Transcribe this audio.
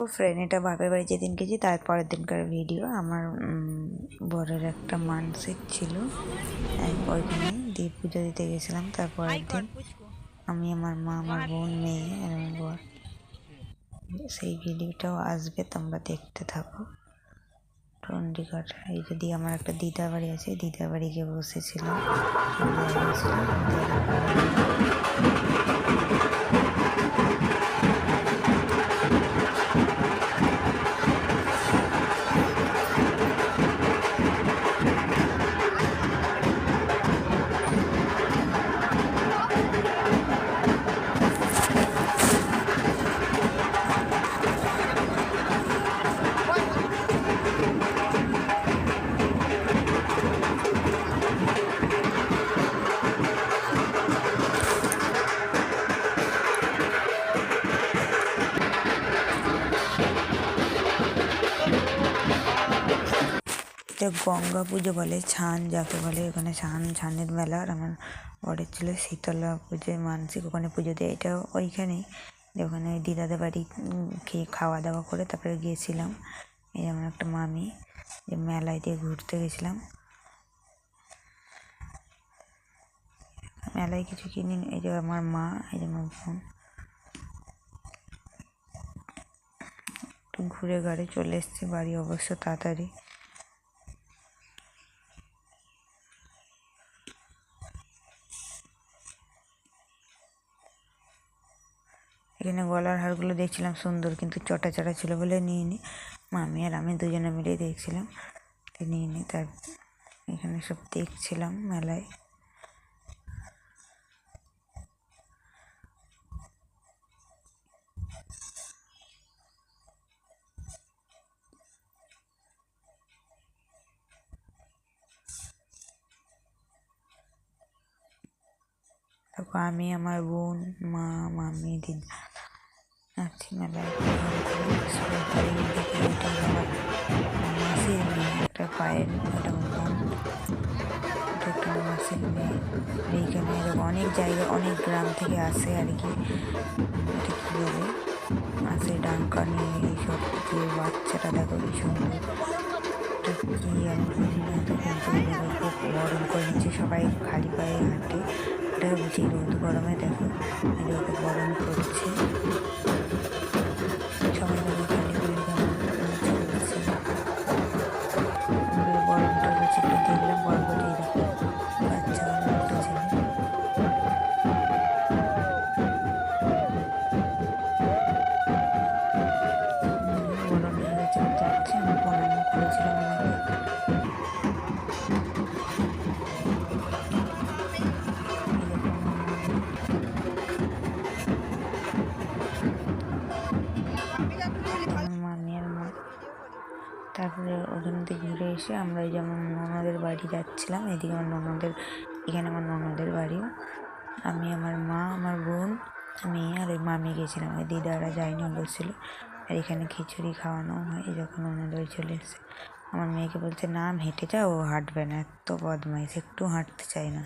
ও friend এটা বাপের বাড়ি যেদিন গেছি তারপরের দিনকার ভিডিও আমার বরের একটা মানসিক ছিল ওইখানে দিয়ে পুজো দিতে গেছিলাম তারপরের দিন আমি আমার মা আমার বোন মেয়ে আর আমার বর। সেই ভিডিওটাও আসবে তোমরা দেখতে থাকো। চণ্ডীগড় এই যদি আমার একটা দিদার বাড়ি আছে দিদার বাড়ি গিয়ে বসেছিলাম। এটা গঙ্গা পুজো বলে, ছান যাকে বলে, ওখানে ছান, ছানের মেলা, আর আমার বরের ছিল শীতলা পুজোয়, মানসিক ওখানে পুজো দেয়, এটা ওইখানেই যে ওখানে দিদাদের বাড়ি খেয়ে খাওয়া দাওয়া করে তারপরে গিয়েছিলাম। এই আমার একটা মামি, যে মেলায় দিয়ে ঘুরতে গেছিলাম। মেলায় কিছু কিনি এই যে আমার মা, এই যে আমার বোন। ঘুরে ঘাড়ে চলে এসেছি, বাড়ি অবশ্য তাড়াতাড়ি। এখানে গলার হারগুলো দেখছিলাম সুন্দর, কিন্তু চটা চটা ছিল বলে নিয়ে নি মামি আর আমি দুজনে মিলেই দেখছিলাম। নিয়ে নি তার এখানে সব দেখছিলাম মেলায়। তারপর আমি, আমার বোন, মা, মামি, দিদি পায়ের একটা মেয়ে, এইখানে অনেক জায়গা, অনেক গ্রাম থেকে আসে আর কি। এটা বলে? আসে ডাঙ্কা নিয়ে এইসব দিয়ে বাচ্চাটা দেখো কি সুন্দর। কি গরম করে নিচ্ছে, সবাই খালি পায়ে হাঁটে। এটা বুঝি রোদ গরমে, দেখো এটাকে গরম করছে গরম যাচ্ছে আমি প্রণাম করেছিলাম ওনাকে তারপরে ওখান থেকে ঘুরে এসে আমরা ওই যেমন ননদের বাড়ি যাচ্ছিলাম। এদিকে আমার ননদের, এখানে আমার ননদের বাড়িও। আমি, আমার মা, আমার বোন মেয়ে আর ওই মামি গেছিলাম। ওই দিদারা যায়নি বলছিল। আর এখানে খিচুড়ি খাওয়ানো হয় যখন ওনাদের চলে এসে আমার মেয়েকে বলছে, না হেঁটে যাও ও হাঁটবে না, এত বদমাইশ, একটু হাঁটতে চায় না।